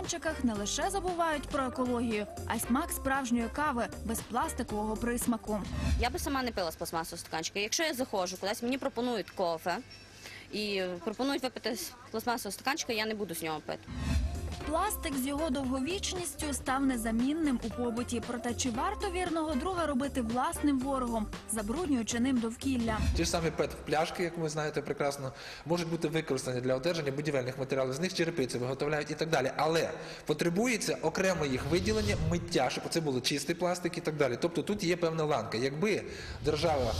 стаканчиках не лише забувають про екологію, а й смак справжньої кави без пластикового присмаку. Я би сама не пила з пластмасового стаканчика. Якщо я заходжу кудись, мені пропонують кофе і пропонують випити з пластмасового стаканчика, я не буду з нього пити. Пластик з його довговічністю став незамінним у побуті. Проте чи варто вірного друга робити власним ворогом, забруднюючи ним довкілля? Ті ж самі пет пляшки, як ви знаєте прекрасно, можуть бути використані для одержання будівельних матеріалів. З них черепиці виготовляють і так далі. Але потребується окремо їх виділення, миття, щоб це було чистий пластик і так далі. Тобто тут є певна ланка. Якби держава.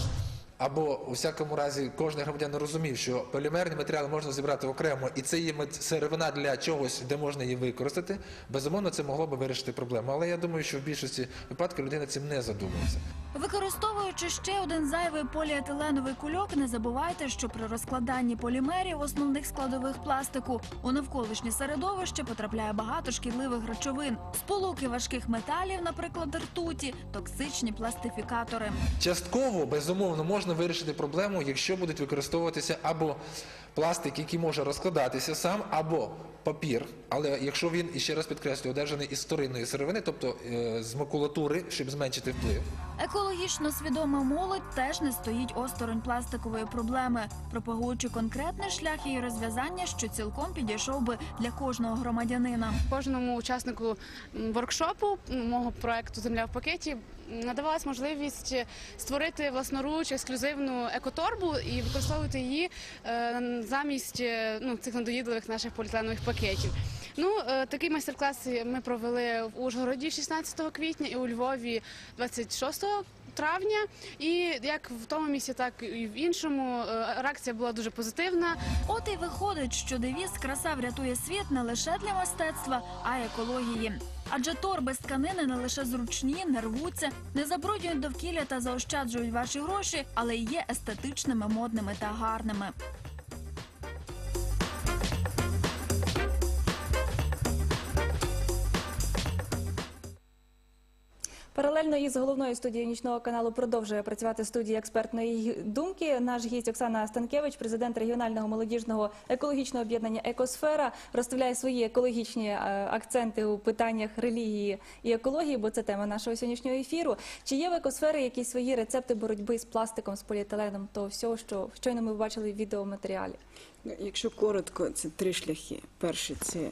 Або у всякому разі кожен громадян розумів, що полімерні матеріали можна зібрати окремо, і це є сировина для чогось, де можна її використати. Безумовно, це могло би вирішити проблему. Але я думаю, що в більшості випадків людина цим не задумується. Використовуючи ще один зайвий поліетиленовий кульок, не забувайте, що при розкладанні полімерів основних складових пластику у навколишнє середовище потрапляє багато шкідливих речовин, сполуки важких металів, наприклад, ртуті, токсичні пластифікатори. Частково, безумовно, можна вирішити проблему, якщо будуть використовуватися або пластик, який може розкладатися сам, або папір. Але якщо він, і ще раз підкреслюю, одержаний із вторинної сировини, тобто е, з макулатури, щоб зменшити вплив. Екологічно свідома молодь теж не стоїть осторонь пластикової проблеми, пропагуючи конкретний шлях її розв'язання, що цілком підійшов би для кожного громадянина. Кожному учаснику воркшопу мого проекту Земля в пакеті надавалась можливість створити власноруч ексклюзивну екоторбу і використовувати її е, замість е, ну, цих надоїдливих наших поліетиленових пакетів. Ну, е, такий майстер-клас ми провели в Ужгороді 16 квітня і у Львові 26 травня. І як в тому місці, так і в іншому е, реакція була дуже позитивна. От і виходить, що девіз краса врятує світ не лише для мистецтва, а й екології. Адже торби з тканини не лише зручні, не рвуться, не забруднюють довкілля та заощаджують ваші гроші, але й є естетичними, модними та гарними. Паралельно із головної студії нічного каналу продовжує працювати студія експертної думки. Наш гість Оксана Станкевич, президент регіонального молодіжного екологічного об'єднання Екосфера, розставляє свої екологічні е, акценти у питаннях релігії і екології, бо це тема нашого сьогоднішнього ефіру. Чи є в екосфері якісь свої рецепти боротьби з пластиком, з поліетиленом, того всього, що щойно ми бачили в відеоматеріалі? Ну, Якщо коротко, це три шляхи. Перший це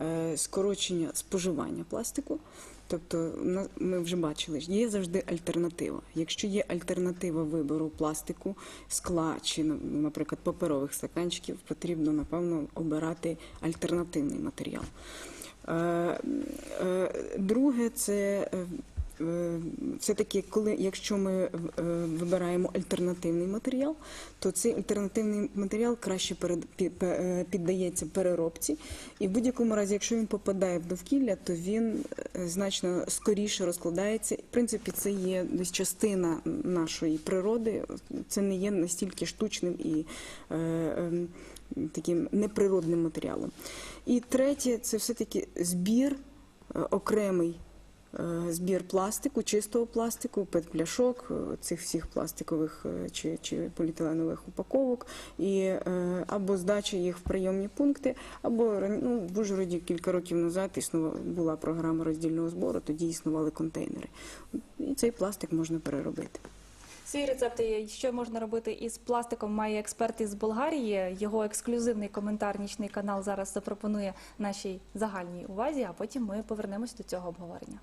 е, скорочення споживання пластику. Тобто, ми вже бачили, є завжди альтернатива. Якщо є альтернатива вибору пластику, скла чи, ну, наприклад, паперових стаканчиків, потрібно, напевно, обирати альтернативний матеріал. Е, е, Друге, це е, е, все-таки, коли якщо ми е, вибираємо альтернативний матеріал, то цей альтернативний матеріал краще е, піддається переробці, і в будь-якому разі, якщо він попадає в довкілля, то він значно скоріше розкладається. В принципі, це є десь частина нашої природи. Це не є настільки штучним і ем, таким неприродним матеріалом. І третє, це все-таки збір е, окремий збір пластику, чистого пластику, пет-пляшок, е, цих всіх пластикових е, чи, чи поліетиленових упаковок, і е, або здача їх в прийомні пункти, або ну, в Ужгороді кілька років назад існувала була програма роздільного збору, тоді існували контейнери. І цей пластик можна переробити. Свої рецепти, що можна робити із пластиком, має експерт із Болгарії. Його ексклюзивний коментар нічний канал зараз запропонує нашій загальній увазі, а потім ми повернемось до цього обговорення.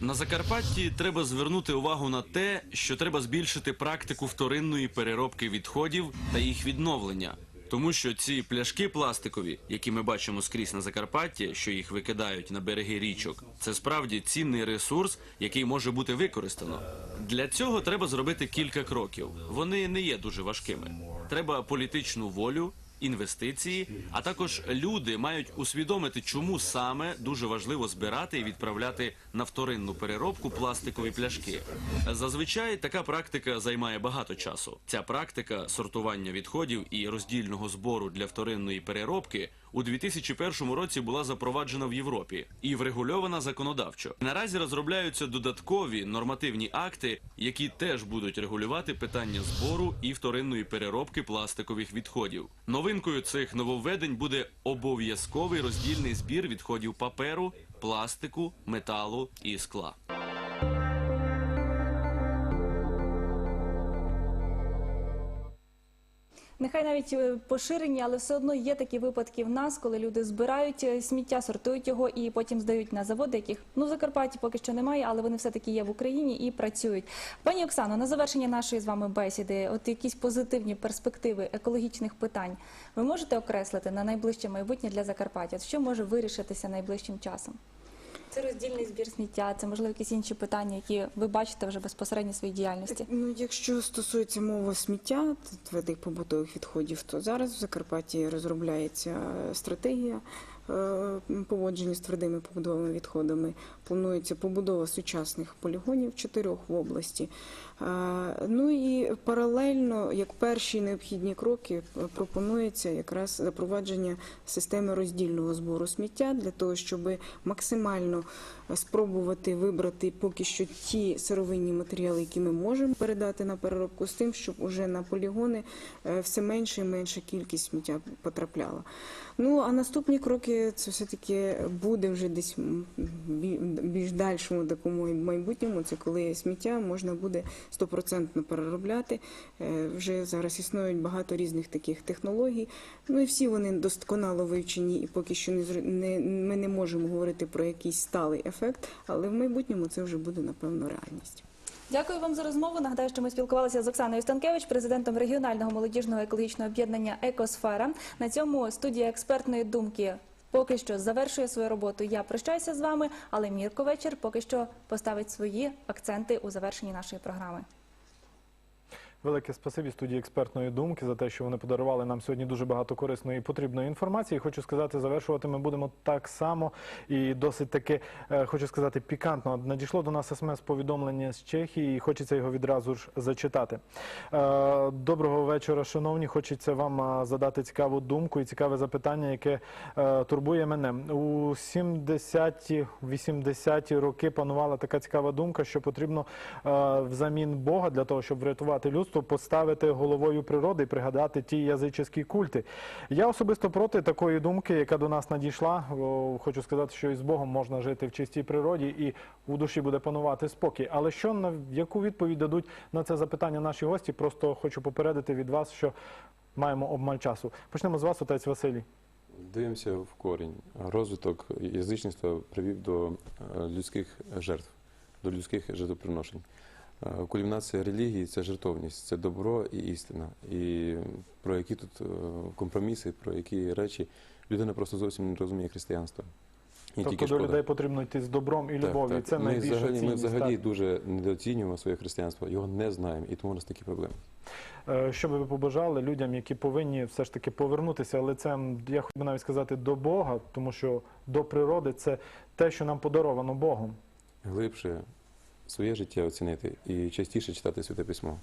На Закарпатті треба звернути увагу на те, що треба збільшити практику вторинної переробки відходів та їх відновлення. Тому що ці пляшки пластикові, які ми бачимо скрізь на Закарпатті, що їх викидають на береги річок, це справді цінний ресурс, який може бути використано. Для цього треба зробити кілька кроків. Вони не є дуже важкими. Треба політичну волю інвестиції, а також люди мають усвідомити, чому саме дуже важливо збирати і відправляти на вторинну переробку пластикові пляшки. Зазвичай така практика займає багато часу. Ця практика сортування відходів і роздільного збору для вторинної переробки у 2001 році була запроваджена в Європі і врегульована законодавчо. Наразі розробляються додаткові нормативні акти, які теж будуть регулювати питання збору і вторинної переробки пластикових відходів. Новинкою цих нововведень буде обов'язковий роздільний збір відходів паперу, пластику, металу і скла. Нехай навіть е, поширені, але все одно є такі випадки в нас, коли люди збирають е, сміття, сортують його і потім здають на заводи, яких ну в Закарпатті поки що немає, але вони все таки є в Україні і працюють. Пані Оксано, на завершення нашої з вами бесіди, от якісь позитивні перспективи екологічних питань, ви можете окреслити на найближче майбутнє для Закарпаття? Що може вирішитися найближчим часом? Це роздільний збір сміття, це можливо якісь інші питання, які ви бачите вже безпосередньо в своїй діяльності. Ну, якщо стосується мови сміття твердих побутових відходів, то зараз в Закарпатті розробляється стратегія е, поводження з твердими побутовими відходами. Планується побудова сучасних полігонів чотирьох в області. Е, Ну і паралельно, як перші необхідні кроки, пропонується якраз запровадження системи роздільного збору сміття для того, щоб максимально спробувати вибрати поки що ті сировинні матеріали, які ми можемо передати на переробку, з тим, щоб уже на полігони е, все менше і менша кількість сміття потрапляла. Ну а наступні кроки це все таки буде вже десь більш дальшому такому майбутньому. Це коли сміття можна буде стопроцентно переробляти. Е, Вже зараз існують багато різних таких технологій. Ну і всі вони досконало вивчені, і поки що не ми не можемо говорити про якийсь сталий ефект, але в майбутньому це вже буде напевно реальність. Дякую вам за розмову. Нагадаю, що ми спілкувалися з Оксаною Станкевич, президентом регіонального молодіжного екологічного об'єднання Екосфера. На цьому студія експертної думки поки що завершує свою роботу. Я прощаюся з вами, але Мірко вечір поки що поставить свої акценти у завершенні нашої програми. Велике спасибі студії експертної думки за те, що вони подарували нам сьогодні дуже багато корисної і потрібної інформації. Хочу сказати, завершувати ми будемо так само і досить таки е, хочу сказати пікантно. Надійшло до нас смс-повідомлення з Чехії, і хочеться його відразу ж зачитати. Е, Доброго вечора, шановні. Хочеться вам е, задати цікаву думку і цікаве запитання, яке турбує мене. У 70-ті, 80-ті роки панувала така цікава думка, що потрібно взамін Бога для того, щоб врятувати людство, поставити головою природи і пригадати ті язичні культи. Я особисто проти такої думки, яка до нас надійшла. Хочу сказати, що із Богом можна жити в чистій природі і у душі буде панувати спокій. Але що на яку відповідь дадуть на це запитання наші гості? Просто хочу попередити від вас, що маємо обмаль часу. Почнемо з вас, отець Василій. Дивимося в корінь. Розвиток язичництва привів до е, людських жертв, до людських жертвоприношень. Е, Кульмінація релігії це жертовність, це добро і істина. І про які тут е, компроміси, про які речі людина просто зовсім не розуміє християнства. І тобто тільки до шкода. людей потрібно йти з добром і любов'ю. Це ми найбільша взагалі, ми взагалі так. дуже недооцінюємо своє християнство, його не знаємо, і тому у нас такі проблеми. Е, Що би ви побажали людям, які повинні все ж таки повернутися лицем, я хотів би навіть сказати, до Бога, тому що до природи це те, що нам подаровано Богом. Глибше своє життя оцінити і частіше читати святе письмо.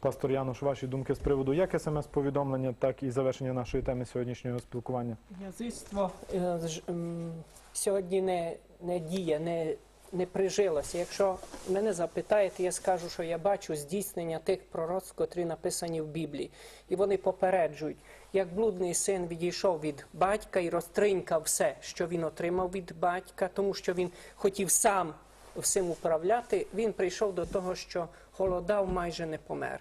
Пастор Януш, ваші думки з приводу як смс-повідомлення, так і завершення нашої теми сьогоднішнього спілкування. Язичство е, ж, сьогодні не, не діє, не, не прижилося. Якщо мене запитаєте, я скажу, що я бачу здійснення тих пророцтв, котрі написані в Біблії. І вони попереджують, як блудний син відійшов від батька і розтринькав все, що він отримав від батька, тому що він хотів сам всім управляти, він прийшов до того, що голодав, майже не помер.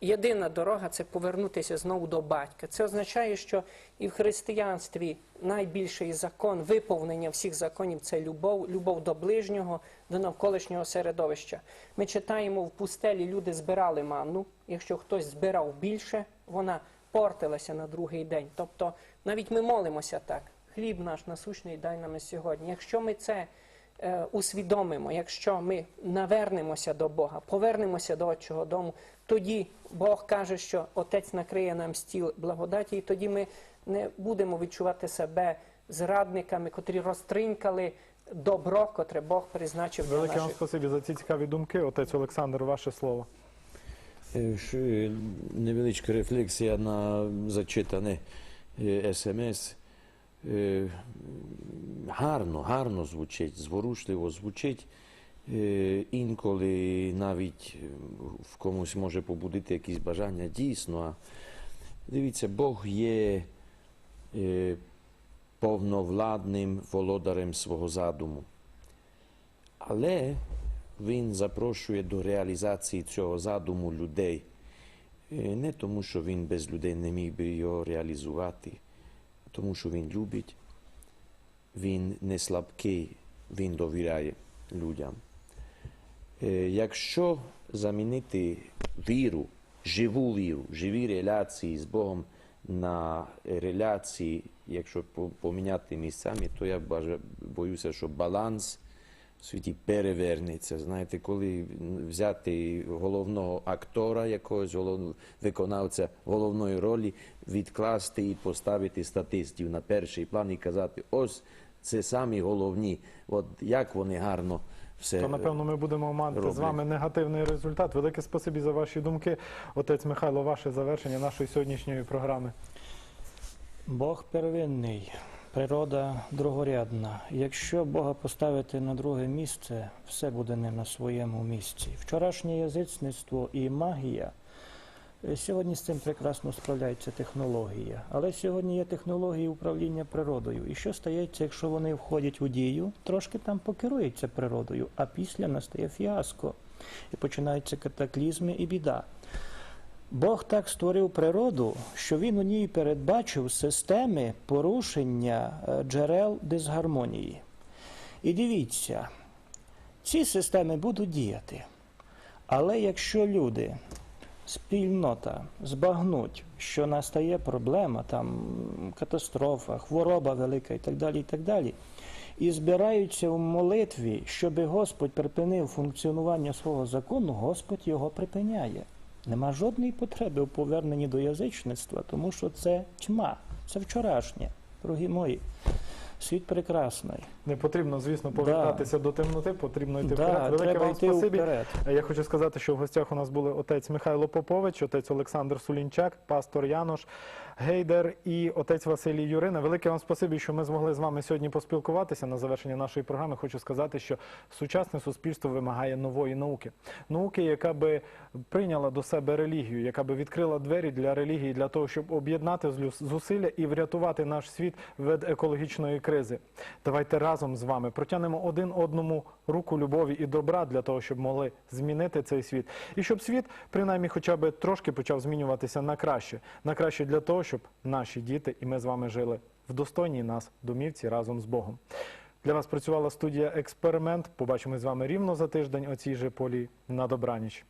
Єдина дорога це повернутися знову до батька. Це означає, що і в християнстві найбільший закон, виповнення всіх законів це любов, любов до ближнього, до навколишнього середовища. Ми читаємо в пустелі, люди збирали манну. Якщо хтось збирав більше, вона портилася на другий день. Тобто навіть ми молимося так: хліб наш насущний дай нам сьогодні. Якщо ми це усвідомимо, якщо ми навернемося до Бога, повернемося до Отчого дому, тоді Бог каже, що Отець накриє нам стіл благодаті, і тоді ми не будемо відчувати себе зрадниками, котрі розтринкали добро, котре Бог призначив для Велике вам спасибі за ці цікаві думки. Отець Олександр, ваше слово. Е, Невеличка рефлексія на зачитане е, смс. Гарно, гарно звучить, зворушливо звучить. Е, Інколи навіть е, в комусь може побудити якісь бажання дійсно. Дивіться, Бог є е, повновладним володарем свого задуму. Але він запрошує до реалізації цього задуму людей. Не тому, що він без людей не міг би його реалізувати, а тому, що він любить, він не слабкий, він довіряє людям. Якщо замінити віру, живу віру, живі реляції з Богом на реляції, якщо по- поміняти місцями, то я боюся, що баланс світі перевернеться. Знаєте, коли взяти головного актора, якогось голов... виконавця головної ролі, відкласти і поставити статистів на перший план і казати, ось це самі головні, от як вони гарно все. То напевно ми будемо мати з вами негативний результат. Велике спасибі за ваші думки. Отець Михайло, ваше завершення нашої сьогоднішньої програми. Бог первинний, природа другорядна. Якщо Бога поставити на друге місце, все буде не на своєму місці. Вчорашнє язичництво і магія. е, Сьогодні з цим прекрасно справляється технологія. Але сьогодні є технології управління природою. І що стається, якщо вони входять у дію, трошки там покеруються природою, а після настає фіаско. І починаються катаклізми і біда. Бог так створив природу, що він у ній передбачив системи порушення е, джерел дисгармонії. І дивіться, ці системи будуть діяти. Але якщо люди, спільнота збагнуть, що настає проблема, там катастрофа, хвороба велика і так далі, і так далі, і збираються в молитві, щоб Господь припинив функціонування свого закону, Господь його припиняє. Нема жодної потреби у поверненні до язичництва, тому що це тьма, це вчорашнє, дорогі мої. Світ прекрасний. Не потрібно, звісно, повертатися до темноти, потрібно йти вперед. Велике вам йти спасибі. вперед. Я хочу сказати, що в гостях у нас були отець Михайло Попович, отець Олександр Сулінчак, пастор Янош Гейдер і отець Василій Юрина. Велике вам спасибі, що ми змогли з вами сьогодні поспілкуватися. На завершення нашої програми хочу сказати, що сучасне суспільство вимагає нової науки. Науки, яка би прийняла до себе релігію, яка би відкрила двері для релігії для того, щоб об'єднати зусилля і врятувати наш світ від екологічної кризи. Давайте разом з вами протягнемо один одному руку любові і добра для того, щоб могли змінити цей світ. І щоб світ, принаймні, хоча б трошки почав змінюватися на краще. На краще для того, щоб наші діти і ми з вами жили в достойній нас домівці разом з Богом. Для вас працювала студія Експеримент. Побачимось з вами рівно за тиждень о цій же полі. На добраніч.